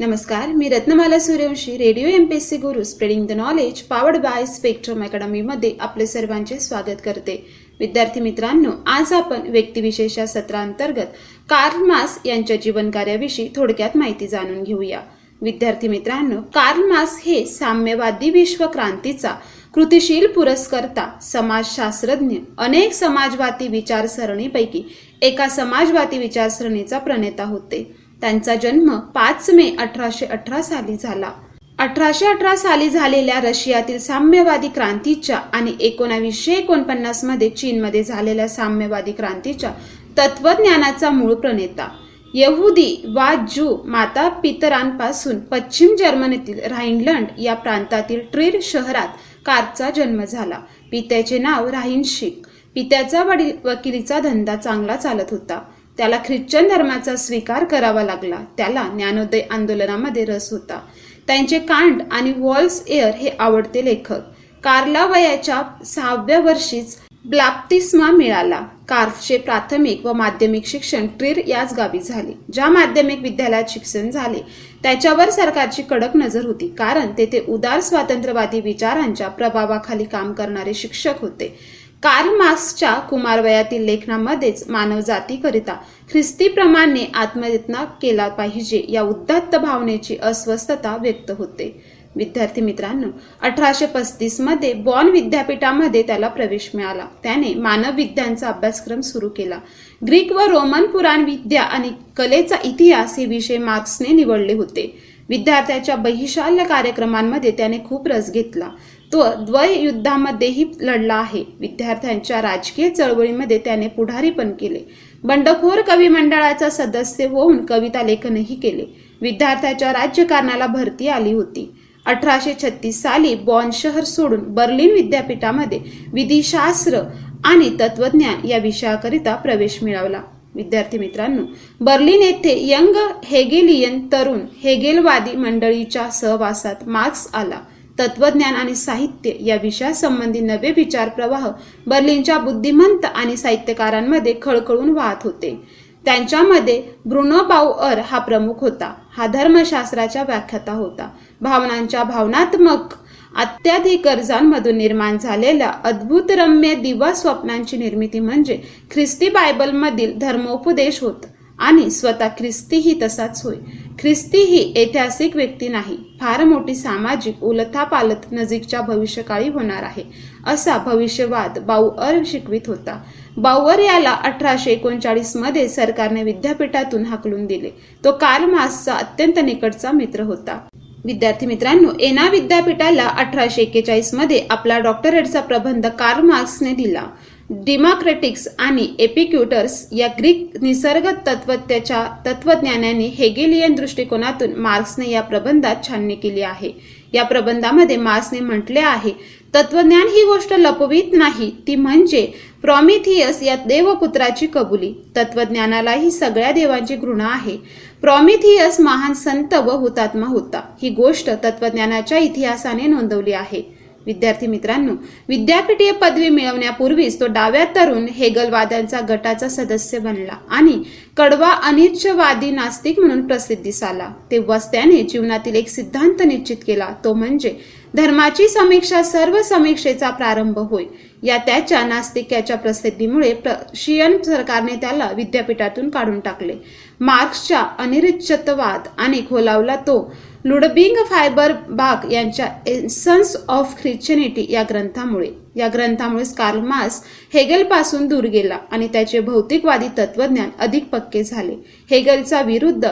नमस्कार मी Ratnamala Suryavanshi radio M P S C Guru spreading the knowledge powered by Spectrum अकॅडमीमध्ये आपले सर्वांचे स्वागत करते. विद्यार्थी मित्रांनो आज आपण व्यक्तिविशेष या सत्रांतर्गत कार्ल मास यांच्या जीवनकार्याविषयी थोडक्यात माहिती जाणून घेऊया. विद्यार्थी मित्रांनो कार्ल मास हे साम्यवादी विश्व क्रांतीचा कृतिशील पुरस्कर्ता समाजशास्त्रज्ञ अनेक समाजवादी विचारसरणीपैकी एका समाजवादी विचारसरणीचा प्रणेता होते. त्यांचा जन्म पाच मे अठराशे अठरा साली झाला. अठराशे अठरा साली झालेल्या रशियातील साम्यवादी क्रांतीच्या आणि एकोणावीसशे एकोणपन्नासमध्ये चीनमध्ये झालेल्या साम्यवादी क्रांतीच्या तत्वज्ञानाचा मूळ प्रणेता. यहुदी वा जू माता पितरांपासून पश्चिम जर्मनीतील राहिनलंड या प्रांतातील ट्रीर शहरात कारचा जन्म झाला. पित्याचे नाव राहिनशिक पित्याचा वडील वकिलीचा धंदा चांगला चालत होता. त्याला ख्रिश्चन धर्माचा स्वीकार करावा लागला. त्याला ज्ञानोदय आंदोलनामध्ये रस होता. त्यांचे कांट आणि वॉल्स एअर हे आवडते लेखक. कार्ला वयाच्या सहाव्या वर्षीच ब्लाप्तिस्मा मिळाला. कार्फचे प्राथमिक व माध्यमिक शिक्षण ट्रीर याच गावी झाले ज्या माध्यमिक विद्यालयात शिक्षण झाले. त्याच्यावर सरकारची कडक नजर होती कारण तेथे उदार स्वातंत्र्यवादी विचारांच्या प्रभावाखाली काम करणारे शिक्षक होते. कार्ल मार्क्सच्या कुमारवयातील लेखनामध्येच मानवजातीकरिता ख्रिस्तीप्रमाणे आत्मयत्न केला पाहिजे या उद्दत्त भावनेची अस्वस्थता व्यक्त होते. विद्यार्थी मित्रांनो अठराशे पस्तीसमध्ये बॉन विद्यापीठामध्ये त्याला प्रवेश मिळाला. त्याने मानवविद्यांचा अभ्यासक्रम सुरू केला. ग्रीक व रोमन पुराण विद्या आणि कलेचा इतिहास हे विषय मार्क्सने निवडले होते. विद्यार्थ्याच्या बहिशाल्य कार्यक्रमांमध्ये त्याने खूप रस घेतला. तो द्वययुद्धामध्येही लढला आहे. विद्यार्थ्यांच्या राजकीय चळवळीमध्ये त्याने पुढारीपण केले. बंडखोर कवी मंडळाचा सदस्य होऊन कविता लेखनही केले. विद्यार्थ्याच्या राज्यकारणाला भरती आली होती. अठराशे छत्तीस साली बॉन शहर सोडून बर्लिन विद्यापीठामध्ये विधिशास्त्र आणि तत्वज्ञान या विषयाकरिता प्रवेश मिळवला. विद्यार्थी मित्रांनो बर्लिन येथे यंग हेगेलियन तरुण हेगेलवादी मंडळीच्या सहवासात मार्क्स आला. तत्वज्ञान आणि साहित्य या विषयासंबंधी नवे विचार प्रवाह बर्लिनच्या बुद्धिमंत आणि साहित्यकारांमध्ये खळखळून वाहत होते. त्यांच्यामध्ये ब्रुनो बाऊअर हा प्रमुख होता. हा धर्मशास्त्राच्या व्याख्याता होता. भावनांच्या भावनात्मक अत्याधिक गरजांमधून निर्माण झालेल्या अद्भुतरम्य दिवा स्वप्नांची निर्मिती म्हणजे ख्रिस्ती बायबलमधील धर्मोपदेश होत. आणि स्वतः ख्रिस्तीही तसाच होय. ख्रिस्ती ही ऐतिहासिक व्यक्ती नाही. फार मोठी सामाजिक उलथापालथ नजीकच्या भविष्यकाळी होणार आहे. असा भविष्यवाद बाऊअर शिकवित होता. बाऊअर याला अठराशे एकोणचाळीसमध्ये सरकारने विद्यापीठातून हाकलून दिले. तो कार्ल मार्क्सचा अत्यंत निकटचा मित्र होता. विद्यार्थी मित्रांनो एना विद्यापीठाला अठराशे एक्केचाळीसमध्ये आपला डॉक्टरेटचा प्रबंध कार्ल मार्क्सने दिला. डिमॉक्रेटिक्स आणि एपिक्युटर्स या ग्रीक निसर्ग तत्वत्याच्या तत्वज्ञानाने हेगेलियन दृष्टिकोनातून मार्क्सने या प्रबंधात छाननी केली आहे. या प्रबंधामध्ये मार्क्सने म्हटले आहे तत्वज्ञान ही गोष्ट लपवीत नाही ती म्हणजे प्रॉमिथियस या देवपुत्राची कबुली. तत्वज्ञानालाही सगळ्या देवांची घृणा आहे. प्रॉमिथियस महान संत व हुतात्मा होता. ही गोष्ट तत्वज्ञानाच्या इतिहासाने नोंदवली आहे. विद्यार्थी मित्रांनो विद्यापीठीय पदवी मिळवण्यापूर्वीच तो डाव्या तरुण हेगलवाद्यांचा गटाचा सदस्य बनला आणि कडवा अनिच्छवादी नास्तिक म्हणून प्रसिद्धीस आला तेव्हाच त्याने जीवनातील एक सिद्धांत निश्चित केला. तो म्हणजे धर्माची समीक्षा सर्व समीक्षेचा प्रारंभ होय. या त्याच्या नास्तिक्याच्या प्रसिद्धीमुळे प्रशियन सरकारने त्याला विद्यापीठातून काढून टाकले. मार्क्सच्या अनिरिच्छतवाद आणि खोलावला तो लुडबिंग फायबर बाग यांच्या एसन्स ऑफ ख्रिश्चनिटी या ग्रंथामुळे या ग्रंथामुळे कार्ल मार्क्स हेगेलपासून दूर गेला आणि त्याचे भौतिकवादी तत्वज्ञान अधिक पक्के झाले. हेगलचा विरुद्ध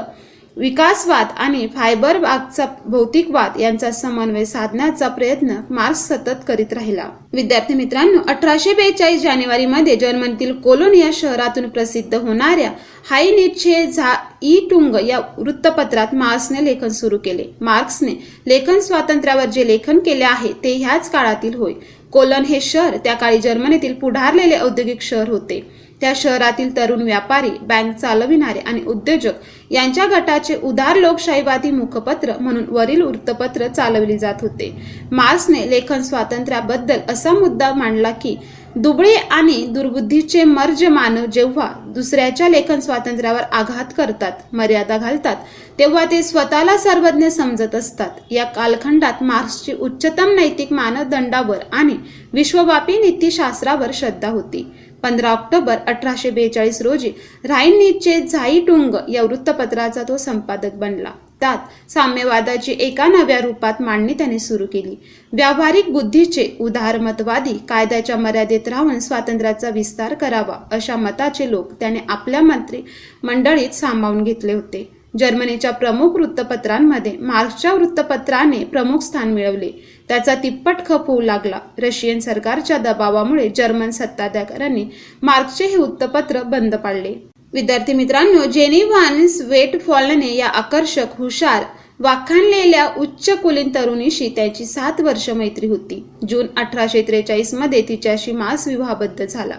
विकासवाद आणि फायबरबागचा भौतिकवाद यांचा समन्वय साधण्याचा प्रयत्न मार्क्स सतत करीत राहिला. विद्यार्थी मित्रांनो अठराशे बेचाळीस जानेवारीमध्ये जर्मनीतील कोलोन या शहरातून प्रसिद्ध होणाऱ्या हाय निच्छे झा ई टुंग या वृत्तपत्रात मार्क्सने लेखन सुरू केले. मार्क्सने लेखन स्वातंत्र्यावर जे लेखन केले आहे ते ह्याच काळातील होय. कोलन हे शहर त्या काळी जर्मनीतील पुढारलेले औद्योगिक शहर होते. त्या शहरातील तरुण व्यापारी बँक चालविणारे आणि उद्योजक यांच्या गटाचे उदार लोकशाहीवादी मुखपत्र म्हणून वरील वृत्तपत्र चालवले जात होते. मार्क्सने लेखन स्वातंत्र्याबद्दल असा मुद्दा मांडला की दुबळे आणि दुर्बुद्धीचे मर्ज मानव जेव्हा दुसऱ्याच्या लेखन स्वातंत्र्यावर आघात करतात मर्यादा घालतात तेव्हा ते स्वतःला सर्वज्ञ समजत असतात. या कालखंडात मार्क्सची उच्चतम नैतिक मानदंडावर आणि विश्वव्यापी नीतीशास्त्रावर श्रद्धा होती. पंधरा ऑक्टोबर अठराशे बेचाळीस रोजी राईनीचे झाईटुंग या वृत्तपत्राचा तो संपादक बनला. त्यात साम्यवादाची एका नव्या रूपात मांडणी त्याने सुरू केली. व्यावहारिक बुद्धीचे उदारमतवादी कायद्याच्या मर्यादेत राहून स्वातंत्र्याचा विस्तार करावा अशा मताचे लोक त्याने आपल्या मंत्री मंडळीत सामावून घेतले होते. जर्मनीच्या प्रमुख वृत्तपत्रांमध्ये मार्क्सच्या वृत्तपत्राने प्रमुख स्थान मिळवले. त्याचा तिप्पट खप होऊ लागला. रशियन सरकारच्या दबावामुळे जर्मन सत्ताधाऱ्यांनी मार्क्सचे हे वृत्तपत्र बंद पाडले. विद्यार्थी मित्रांनो जेनी व्हान स्वेट फॉलने या आकर्षक हुशार वाखाणलेल्या उच्च कुलीन तरुणीशी त्याची सात वर्ष मैत्री होती. जून अठराशे त्रेचाळीसमध्ये तिच्याशी मास विवाहबद्ध झाला.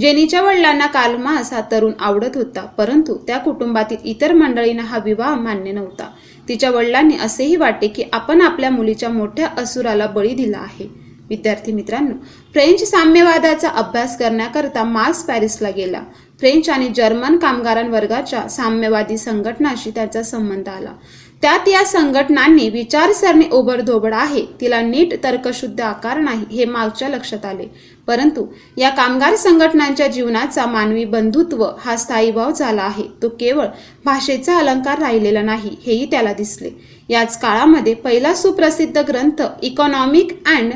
जेनीच्या वडिलांना काल मास हा तरुण आवडत होता परंतु त्या कुटुंबातील इतर मंडळींना हा विवाह मान्य नव्हता. तिच्या वडिलांनी असेही वाटे की आपण आपल्या मुलीच्या मोठ्या असुराला बळी दिला आहे. विद्यार्थी मित्रांनो फ्रेंच साम्यवादाचा अभ्यास करण्याकरता मास पॅरिसला गेला. फ्रेंच आणि जर्मन कामगारांवर्गाच्या साम्यवादी संघटनाशी त्याचा संबंध आला. त्यात या संघटनांनी विचारसरणी ओबडधोबड आहे. तिला नीट तर्कशुद्ध आकार नाही हे मागच्या लक्षात आले. परंतु या कामगार संघटनांच्या जीवनाचा मानवी बंधुत्व हा स्थायीभाव झाला आहे. तो केवळ भाषेचा अलंकार राहिलेला नाही हेही त्याला दिसले. याच काळामध्ये पहिला सुप्रसिद्ध ग्रंथ economic and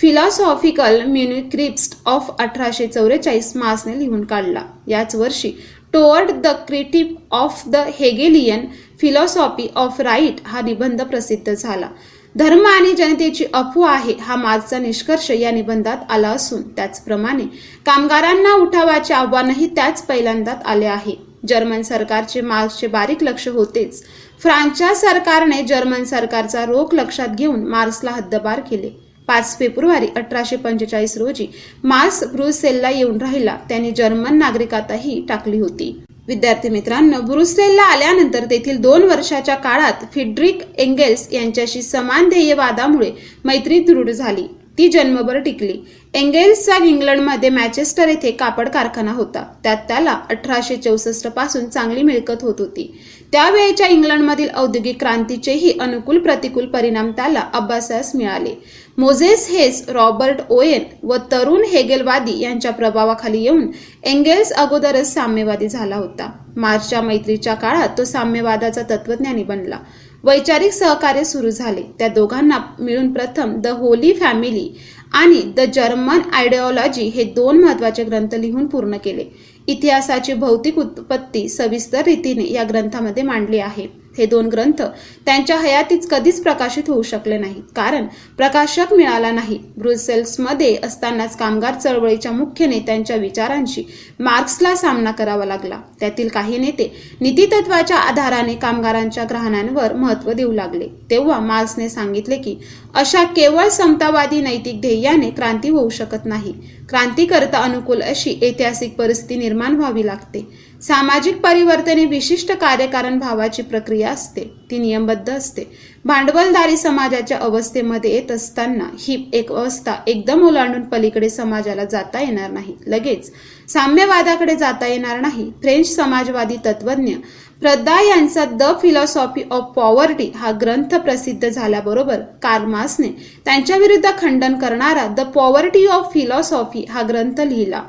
philosophical manuscripts of अठराशे चौवेचाळीस मासने लिहून काढला. याच वर्षी toward the critique of the Hegelian philosophy of right हा निबंध प्रसिद्ध झाला. धर्म आणि जनतेची अफवा आहे हा मार्क्सचा निष्कर्ष या निबंधात आला असून त्याचप्रमाणे कामगारांना उठावाचे आव्हानही त्याच पहिल्यांदात आले आहे. जर्मन सरकारचे मार्क्सचे बारीक लक्ष होतेच. फ्रान्सच्या सरकारने जर्मन सरकारचा रोख लक्षात घेऊन मार्क्सला हद्दबार केले. पाच फेब्रुवारी अठराशे पंचेचाळीस रोजी मार्क्स ब्रुसेलला येऊन राहिला. त्यांनी जर्मन नागरिकातही टाकली होती. विद्यार्थी मित्रांनो ब्रुसेलला आल्यानंतर तेथील दोन वर्षाच्या काळात फिड्रिक एंगेल्स यांच्याशी समान ध्येयवादामुळे मैत्री दृढ झाली. ती जन्मभर टिकली. एंगेल्सचा इंग्लंडमध्ये मॅचेस्टर येथे कापड कारखाना होता. त्यात त्याला अठराशे चौसष्टपासून चांगली मिळकत होत होती. त्यावेळेच्या इंग्लंडमधील औद्योगिक क्रांतीचेही अनुकूल प्रतिकूल परिणाम त्याला अभ्यासास मिळाले. मोझेस हेस रॉबर्ट ओएन व तरुण हेगेलवादी यांच्या प्रभावाखाली येऊन एंगेल्स अगोदरच साम्यवादी झाला होता. मार्चच्या मैत्रीच्या काळात तो साम्यवादाचा तत्वज्ञानी बनला. वैचारिक सहकार्य सुरू झाले. त्या दोघांना मिळून प्रथम द होली फॅमिली आणि द जर्मन आयडिओलॉजी हे दोन महत्त्वाचे ग्रंथ लिहून पूर्ण केले. इतिहासाची भौतिक उत्पत्ती सविस्तर रीतीने या ग्रंथामध्ये मांडली आहे. हे दोन ग्रंथ त्यांच्या हयातीत कधीच प्रकाशित होऊ शकले नाहीत. कारण प्रकाशक मिळाला नाही. ब्रुसेल्समध्ये असतानाच कामगार चळवळीच्या मुख्य नेत्यांच्या विचारांशी मार्क्सला सामना करावा लागला. त्यातील काही नेते नीतितत्वाच्या आधाराने कामगारांच्या ग्रहणांवर महत्त्व देऊ लागले. तेव्हा मार्क्सने सांगितले की अशा केवळ समतावादी नैतिक ध्येयाने क्रांती होऊ शकत नाही. क्रांतीकरता अनुकूल अशी ऐतिहासिक परिस्थिती निर्माण व्हावी लागते. सामाजिक परिवर्तने विशिष्ट कार्यकारण भावाची प्रक्रिया असते. ती नियमबद्ध असते. भांडवलदारी समाजाच्या अवस्थेमध्ये येत असताना ही एक अवस्था एकदम ओलांडून पलीकडे समाजाला जाता येणार नाही. लगेच साम्यवादाकडे जाता येणार नाही. फ्रेंच समाजवादी तत्वज्ञ प्रदा यांचा द फिलॉसॉफी ऑफ पॉवर्टी हा ग्रंथ प्रसिद्ध झाल्याबरोबर कार्मासने त्यांच्या विरुद्ध खंडन करणारा द पॉवर्टी ऑफ फिलॉसॉफी हा ग्रंथ लिहिला.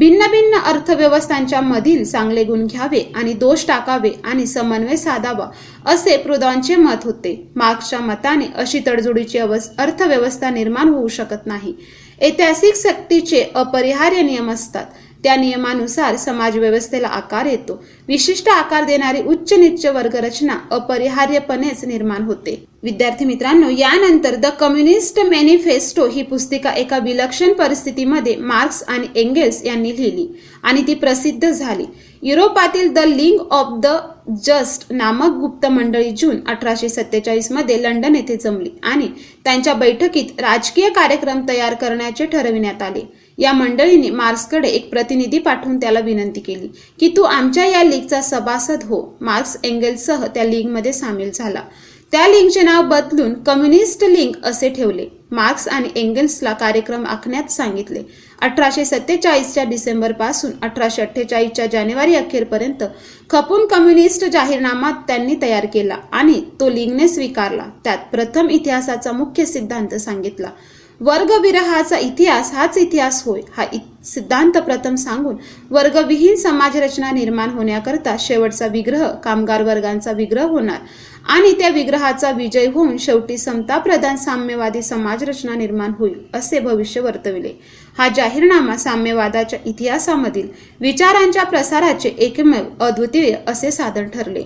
भिन्न भिन्न अर्थव्यवस्थांच्या मधील चांगले गुण घ्यावे आणि दोष टाकावे आणि समन्वय साधावा असे प्रुदॉनचे मत होते. मार्क्सच्या मताने अशी तडजोडीची अर्थव्यवस्था निर्माण होऊ शकत नाही. ऐतिहासिक सक्तीचे अपरिहार्य नियम असतात. त्या नियमानुसार समाजव्यवस्थेला आकार येतो. विशिष्ट आकार देणारी उच्च निच्च वर्गरचना अपरिहार्यपणेच निर्माण होते. विद्यार्थी मित्रांनो यानंतर द कम्युनिस्ट मॅनिफेस्टो ही पुस्तिका एका विलक्षण परिस्थितीमध्ये मार्क्स आणि एंगेल्स यांनी लिहिली आणि ती प्रसिद्ध झाली. युरोपातील द लिंग ऑफ द जस्ट नामक गुप्त मंडळी जून अठराशे सत्तेचाळीसमध्ये लंडन येथे जमली आणि त्यांच्या बैठकीत राजकीय कार्यक्रम तयार करण्याचे ठरविण्यात आले. या मंडळींनी मार्क्सकडे एक प्रतिनिधी पाठवून त्याला विनंती केली की तू आमच्या या लीगचा सभासद हो. मार्क्स एंगेल्ससह त्या लीगमध्ये सामील झाला. त्या लीगचे नाव बदलून कम्युनिस्ट लीग असे ठेवले. मार्क्स आणि एंगल्सला कार्यक्रम आखण्यात सांगितले. अठराशे सत्तेचाळीसच्या डिसेंबरपासून अठराशे अठ्ठेचाळीसच्या जानेवारी अखेरपर्यंत खपून कम्युनिस्ट जाहीरनामा त्यांनी तयार केला आणि तो लीगने स्वीकारला. त्यात प्रथम इतिहासाचा मुख्य सिद्धांत सांगितला. वर्गविरहाचा इतिहास हाच इतिहास होय हा सिद्धांत प्रथम सांगून वर्गविहीन समाजरचना निर्माण होण्याकरता शेवटचा विग्रह कामगार वर्गांचा विग्रह होणार. आणि त्या विग्रहाचा विजय होऊन शेवटी समताप्रधान साम्यवादी समाजरचना निर्माण होईल असे भविष्य वर्तविले. हा जाहीरनामा साम्यवादाच्या इतिहासामधील विचारांच्या प्रसाराचे एकमेव अद्वितीय असे साधन ठरले.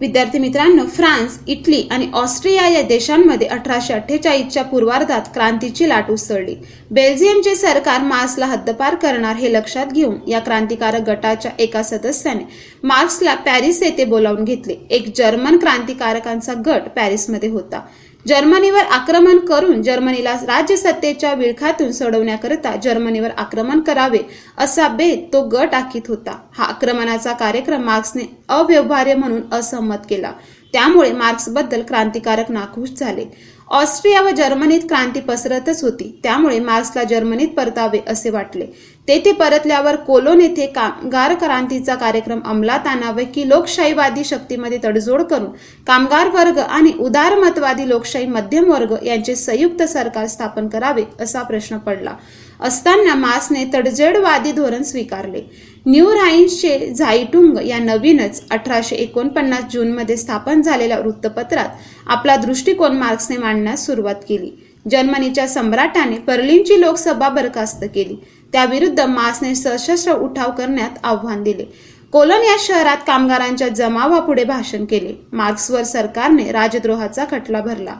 विद्यार्थी मित्रांनो फ्रान्स इटली आणि ऑस्ट्रिया या देशांमध्ये अठराशे अठ्ठेचाळीसच्या पूर्वार्धात क्रांतीची लाट उसळली. बेल्जियमचे सरकार मार्क्सला हद्दपार करणार हे लक्षात घेऊन या क्रांतिकारक गटाच्या एका सदस्याने मार्क्सला पॅरिस येथे बोलावून घेतले. एक जर्मन क्रांतिकारकांचा गट पॅरिसमध्ये होता. जर्मनीवर आक्रमण करून जर्मनीला राज्यसत्तेच्या विळखातून सोडवण्याकरिता जर्मनीवर आक्रमण करावे असा बेत तो गट आखित होता. हा आक्रमणाचा कार्यक्रम मार्क्सने अव्यवहार्य म्हणून असहमत केला. त्यामुळे मार्क्सबद्दल क्रांतिकारक नाखुश झाले. ऑस्ट्रिया व जर्मनीत क्रांती पसरतच होती. त्यामुळे मार्क्सला जर्मनीत परतावे असे वाटले. तेथे परतल्यावर कोलोन येथे कामगार क्रांतीचा कार्यक्रम अंमलात आणावा की लोकशाहीवादी शक्तीमध्ये तडजोड करून कामगार वर्ग आणि उदारमतवादी लोकशाही मध्यम वर्ग यांचे संयुक्त सरकार स्थापन करावे असा प्रश्न पडला. असताना मासने तडजोडवादी धोरण स्वीकारले. न्यू राईन्सचे झाईटुंग या नवीनच अठराशे एकोणपन्नास जूनमध्ये स्थापन झालेल्या वृत्तपत्रात आपला दृष्टिकोन मार्क्सने मांडण्यास सुरुवात केली. जर्मनीच्या सम्राटाने बर्लिनची लोकसभा बरखास्त केली. त्याविरुद्ध मासने सशस्त्र उठाव करण्यात आव्हान दिले. कोलन या शहरात कामगारांच्या जमावापुढे भाषण केले. मार्क्सवर सरकारने राजद्रोहाचा खटला भरला.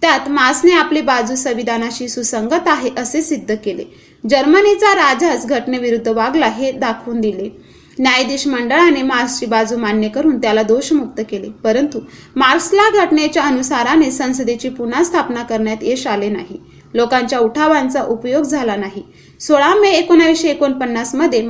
त्यात मासने आपली बाजू संविधानाशी सुसंगत आहे असे सिद्ध केले. जर्मनीचा राजाच घटनेविरुद्ध वागला हे दाखवून दिले. न्यायाधीश मंडळाने मार्क्सची बाजू मान्य करून त्याला दोषमुक्त केले. परंतु मार्क्सला घटनेच्या अनुसाराने संसदेची पुन्हा स्थापना करण्यात यश आले नाही. लोकांच्या उठावांचा उपयोग झाला नाही. सोळा मे एकोणावीसशे एकोणपन्नासमध्ये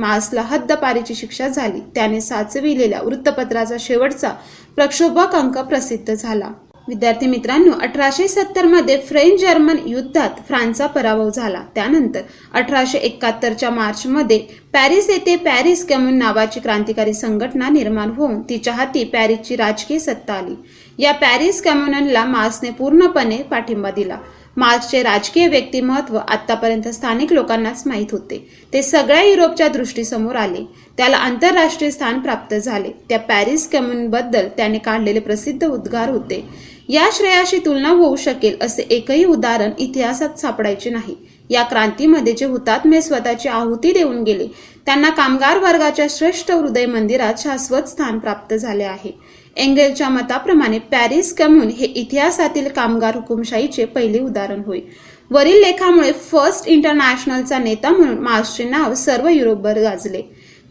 हद्दपारीची शिक्षा झाली. त्याने साचविलेल्या वृत्तपत्राचा शेवटचा प्रक्षोभक अंक प्रसिद्ध झाला. विद्यार्थी मित्रांनो अठराशे सत्तरमध्ये फ्रेंच जर्मन युद्धात फ्रान्सचा पराभव झाला. त्यानंतर अठराशे एकाहत्तरच्या मार्च मध्ये पॅरिस येथे पॅरिस कम्युन नावाची क्रांतिकारी संघटना निर्माण होऊन तिच्या हाती पॅरिसची राजकीय सत्ता आली. या पॅरिस कम्युनला मार्क्सने पूर्णपणे पाठिंबा दिला. मार्क्सचे राजकीय व्यक्तिमत्व आतापर्यंत स्थानिक लोकांनाच माहीत होते. ते सगळ्या युरोपच्या दृष्टीसमोर आले. त्याला आंतरराष्ट्रीय स्थान प्राप्त झाले. त्या पॅरिस कम्युनबद्दल त्याने काढलेले प्रसिद्ध उद्गार होते. या श्रेयाशी तुलना होऊ शकेल असे एकही उदाहरण इतिहासात सापडायचे नाही. या क्रांतीमध्ये जे हुतात्मे स्वतःची आहुती देऊन गेले त्यांना कामगार वर्गाच्या श्रेष्ठ हृदय मंदिरात शाश्वत स्थान प्राप्त झाले आहे. एंगेलच्या मताप्रमाणे पॅरिस कम्युन हे इतिहासातील कामगार हुकुमशाहीचे पहिले उदाहरण होय. वरील लेखामुळे फर्स्ट इंटरनॅशनलचा नेता म्हणून मार्क्सचे नाव सर्व युरोपभर गाजले.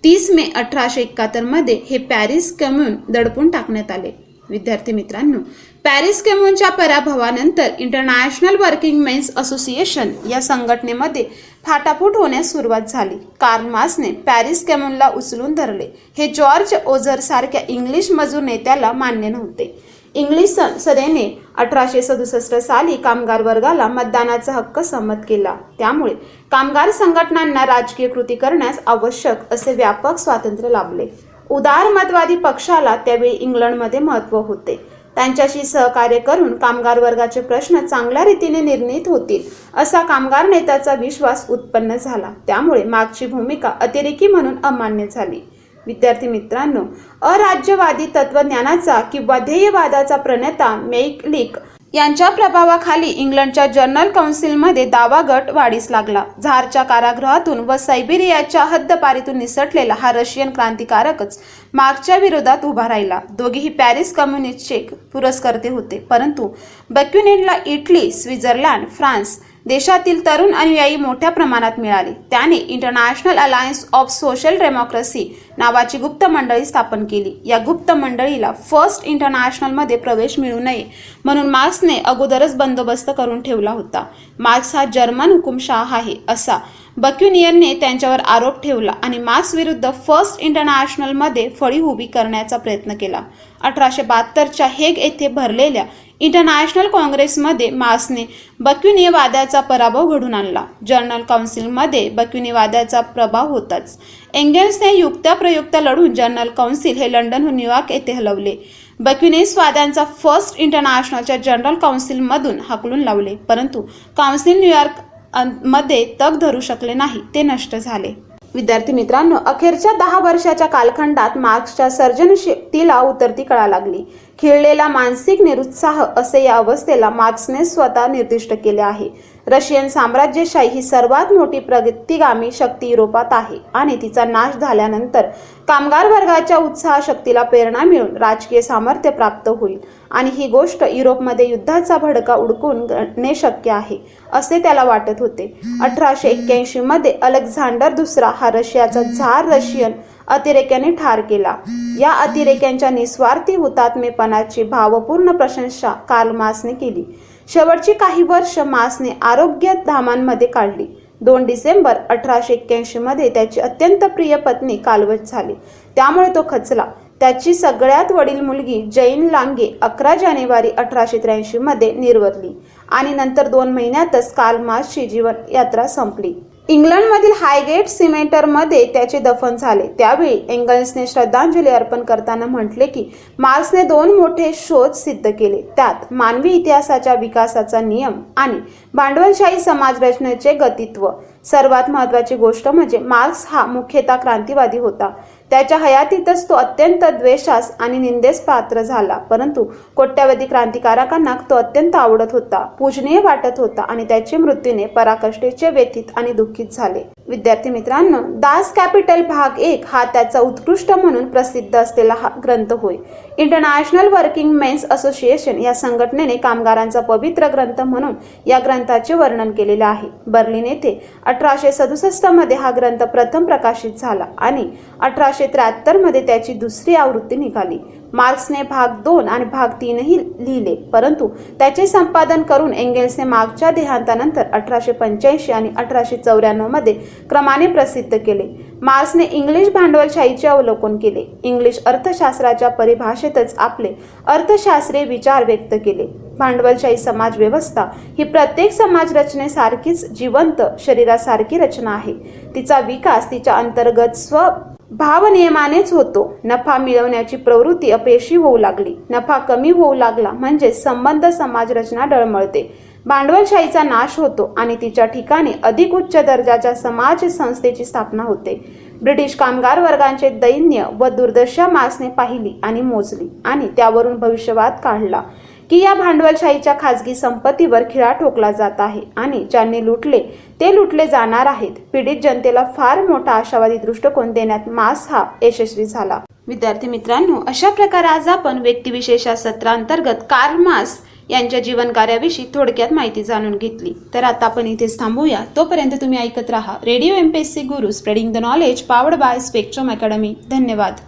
तीस मे अठराशे एकाहत्तरमध्ये हे पॅरिस कम्युन दडपून टाकण्यात आले. विद्यार्थी मित्रांनो पॅरिस कम्युनच्या पराभवानंतर इंटरनॅशनल वर्किंग मेन्स असोसिएशन या संघटनेमध्ये फाटाफूट होण्यास सुरुवात झाली. कार्ल मार्क्सने पॅरिस कम्युनला उचलून धरले. हे जॉर्ज ओझर सारख्या इंग्लिश मजूर नेत्याला मान्य नव्हते. इंग्लिश संसदेने अठराशे सदुसष्ट साली कामगार वर्गाला मतदानाचा हक्क संमत केला. त्यामुळे कामगार संघटनांना राजकीय कृती करण्यास आवश्यक असे व्यापक स्वातंत्र्य लाभले. उदारमतवादी पक्षाला त्यावेळी इंग्लंडमध्ये महत्त्व होते. त्यांच्याशी सहकार्य करून कामगार वर्गाचे प्रश्न चांगल्या रीतीने निर्णित होतील असा कामगार नेत्याचा विश्वास उत्पन्न झाला. त्यामुळे मागची भूमिका अतिरेकी म्हणून अमान्य झाली. विद्यार्थी मित्रांनो अराज्यवादी तत्वज्ञानाचा किंवा ध्येयवादाचा प्रणेता मेकलिक यांच्या प्रभावाखाली इंग्लंडच्या जर्नल काउन्सिलमध्ये दावा गट वाढीस लागला. झारच्या कारागृहातून व सायबेरियाच्या हद्दपारीतून निसटलेला हा रशियन क्रांतिकारकच मागच्या विरोधात उभा राहिला. दोघेही पॅरिस कम्युनिस्टचे पुरस्कर्ते होते. परंतु बक्युनेटला इटली स्वित्झर्लंड फ्रान्स देशातील तरुण अनुयायी मोठ्या प्रमाणात मिळाले. त्याने international alliance of social democracy नावाची गुप्त मंडळी स्थापन केली. या गुप्त मंडळीला फर्स्ट इंटरनॅशनलमध्ये प्रवेश मिळू नये म्हणून मार्क्सने अगोदरच बंदोबस्त करून ठेवला होता. मार्क्स हा जर्मन हुकुमशाह आहे असा. बक्युनियनने त्यांच्यावर आरोप ठेवला आणि मार्क्स विरुद्ध फर्स्ट इंटरनॅशनलमध्ये फळी उभी करण्याचा प्रयत्न केला. अठराशे बहात्तरच्या हेग येथे भरलेल्या इंटरनॅशनल काँग्रेसमध्ये मार्क्सने बक्युनियवादाचा पराभव घडून आणला. जर्नल काउन्सिलमध्ये बक्युनिवादाचा प्रभाव होताच. एंगेल्सने युक्त्या लढून जर्नल काउन्सिल हे लंडनहून न्यूयॉर्क येथे हलवले. बक्युनिसवाद्यांचा फर्स्ट इंटरनॅशनलच्या जनरल काउन्सिलमधून हाकलून लावले परंतु काउन्सिल न्यूयॉर्कमध्ये तग धरू शकले नाही ते नष्ट झाले. विद्यार्थी मित्रांनो अखेरच्या दहा वर्षाच्या कालखंडात मार्क्सच्या सर्जनशक्तीला उतरती कळा लागली. खिळलेला मानसिक निरुत्साह असे या अवस्थेला मार्क्सने स्वतः निर्दिष्ट केले आहे. रशियन साम्राज्यशाही ही सर्वात मोठी प्रगतीगामी शक्ती युरोपात आहे आणि तिचा नाश झाल्यानंतर कामगार वर्गाच्या उत्साह शक्तीला प्रेरणा मिळून राजकीय सामर्थ्य प्राप्त होईल आणि ही गोष्ट युरोपमध्ये युद्धाचा भडका उडकून गणणे शक्य आहे असे त्याला वाटत होते. अठराशे एक्क्याऐंशी मध्ये अलेक्झांडर दुसरा हा रशियाचा झार रशियन अतिरेक्याने ठार केला. या अतिरेक्यांच्या निस्वार्थी हुतात्मेपणाची भावपूर्ण प्रशंसा कार्ल मासने केली. शेवटची काही वर्ष मासने आरोग्य धामांमध्ये काढली. दोन डिसेंबर अठराशे एक्क्याऐंशी मध्ये त्याची अत्यंत प्रिय पत्नी कालवत झाली. त्यामुळे तो खचला. त्याची सगळ्यात वडील मुलगी जैन लांगे अकरा जानेवारी अठराशे त्र्याऐंशी मध्ये निर्वरली आणि नंतर दोन महिन्यातच कालमासची जीवन यात्रा संपली. इंग्लंडमधील हायगेट सिमेंटरमध्ये त्याचे दफन झाले. त्यावेळी एंगल्सने श्रद्धांजली अर्पण करताना म्हटले की मार्क्सने दोन मोठे शोध सिद्ध केले. त्यात मानवी इतिहासाच्या विकासाचा नियम आणि भांडवलशाही समाज रचनेचे गतित्व. सर्वात महत्वाची गोष्ट म्हणजे मार्क्स हा मुख्यतः क्रांतिवादी होता. त्याच्या हयातीतच तो अत्यंत द्वेषास आणि निंदेस पात्र झाला. परंतु कोट्यावधी क्रांतिकारकांना तो अत्यंत आवडत होता पूजनीय वाटत होता आणि त्याचे मृत्यूने पराकष्टेचे व्यथित आणि दुःखित झाले. विद्यार्थी मित्रांनो दास कॅपिटल भाग एक हा त्याचा उत्कृष्ट म्हणून प्रसिद्ध असलेला हा ग्रंथ होय. इंटरनॅशनल वर्किंग मेन्स असोसिएशन या संघटनेने कामगारांचा पवित्र ग्रंथ म्हणून या ग्रंथाचे वर्णन केलेले आहे. बर्लिन येथे अठराशे सदुसष्टमध्ये हा ग्रंथ प्रथम प्रकाशित झाला आणि अठराशे त्र्याहत्तरमध्ये त्याची दुसरी आवृत्ती निघाली. मार्क्सने भाग दोन आणि भाग तीनही लिहिले परंतु त्याचे संपादन करून एंगेल्सने मागच्या देहांतानंतर अठराशे पंच्याऐंशी आणि अठराशे चौऱ्याण्णवमध्ये क्रमाने प्रसिद्ध केले. मार्क्सने इंग्लिश भांडवलशाहीचे अवलोकन केले. इंग्लिश अर्थशास्त्राच्या परिभाषेतच आपले अर्थशास्त्रीय विचार व्यक्त केले. भांडवलशाही समाजव्यवस्था ही प्रत्येक समाज रचनेसारखीच जिवंत शरीरासारखी रचना आहे. तिचा विकास तिच्या अंतर्गत स्व भावनियमानेच होतो. नफा मिळवण्याची प्रवृत्ती अपयशी होऊ लागली. नफा कमी होऊ लागला म्हणजे संबंध समाज रचना डळमळते. भांडवलशाहीचा नाश होतो आणि तिच्या ठिकाणी अधिक उच्च दर्जाच्या समाज संस्थेची स्थापना होते. ब्रिटिश कामगार वर्गांचे दैन्य व दुर्दशा मासने पाहिली आणि मोजली आणि त्यावरून भविष्यवाद काढला की या भांडवलशाहीच्या खाजगी संपत्तीवर खिळा ठोकला जात आहे आणि ज्यांनी लुटले ते लुटले जाणार आहेत. पीडित जनतेला फार मोठा आशावादी दृष्टिकोन देण्यात मास हा यशस्वी झाला. विद्यार्थी मित्रांनो अशा प्रकारे आज आपण व्यक्तिविशेषा सत्रांतर्गत कार्ल मास यांच्या जीवन कार्याविषयी थोडक्यात माहिती जाणून घेतली. तर आता आपण इथेच थांबूया. तोपर्यंत तुम्ही ऐकत राहा radio MPSC Guru spreading the knowledge powered by Spectrum academy धन्यवाद.